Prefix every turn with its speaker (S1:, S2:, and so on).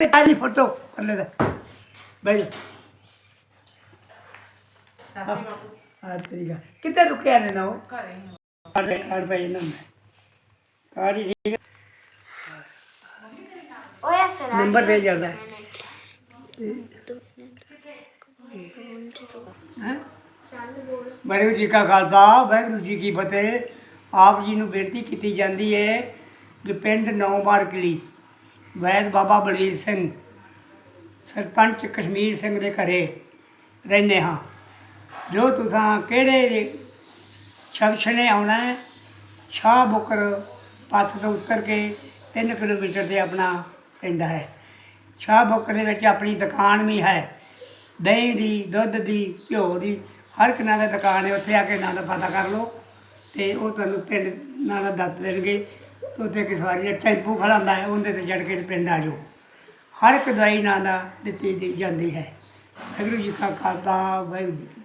S1: Photo ਥੱਲੇ ਦਾ। ਆ ਗੱਲ। ਕਿੱਥੇ ਰੁਕਿਆ ਨੇ ਨਾ ਉਹ?
S2: ਘਰੇ
S1: ਕਾਰਡ ਕਾਰਡ ਪਈ ਨਾ ਕਾਰਡ ਹੀ ਠੀਕ
S3: ਓਏ ਸਰਾ
S1: ਨੰਬਰ ਦੇ। ਜਾਂਦਾ ਹੈ? ਵਾਹਿਗੁਰੂ ਜੀ ਕਾ ਖਾਲਸਾ ਵਾਹਿਗੁਰੂ ਜੀ ਕੀ ਫਤਿਹ। ਆਪ ਜੀ ਨੂੰ ਬੇਨਤੀ ਕੀਤੀ ਜਾਂਦੀ ਹੈ ਕਿ ਪਿੰਡ ਨੌਬਾਰ ਕਿਲੀ ਵੈਦ ਬਾਬਾ ਬਲਵੀਰ ਸਿੰਘ, ਸਰਪੰਚ ਕਸ਼ਮੀਰ ਸਿੰਘ ਦੇ ਘਰੇ ਰਹਿੰਦੇ ਹਾਂ। ਜੋ ਤੁਸੀਂ ਕਿਹੜੇ ਸ਼ਖਸ ਨੇ ਆਉਣਾ ਹੈ, ਸ਼ਾਹ ਬੁਕਰ ਪੱਥ ਤੋਂ ਉਤਰ ਕੇ 3 ਕਿਲੋਮੀਟਰ ਤੇ ਆਪਣਾ ਪਿੰਡ ਹੈ। ਸ਼ਾਹ ਬੁਕਰ ਦੇ ਵਿੱਚ ਆਪਣੀ ਦੁਕਾਨ ਵੀ ਹੈ। ਦਹੀਂ ਦੀ, ਦੁੱਧ ਦੀ, ਘਿਓ ਦੀ, ਹਰ ਇੱਕ ਨਾਲ ਦੀ ਦੁਕਾਨ ਹੈ। ਉੱਥੇ ਆ ਕੇ ਨਾਂ ਦਾ ਪਤਾ ਕਰ ਲਓ ਤੇ ਉਹ ਤੁਹਾਨੂੰ ਪਿੰਡ ਨਾਲ ਦੱਸ ਦੇਣਗੇ। ਤੇ ਉੱਥੇ ਕਿਸ ਵਾਰੀ ਟੈਂਪੂ ਖੜਾਉਂਦਾ ਹੈ, ਉਹਦੇ ਤੇ ਚੜ੍ਹ ਕੇ ਪਿੰਡ ਆ ਜਾਓ। ਹਰ ਇੱਕ ਦਵਾਈ ਨਾਂ ਦਾ ਦਿੱਤੀ ਜਾਂਦੀ ਹੈ। ਵਾਹਿਗੁਰੂ ਜੀ ਕਾ ਖਾਲਸਾ, ਵਾਹਿਗੁਰੂ ਜੀ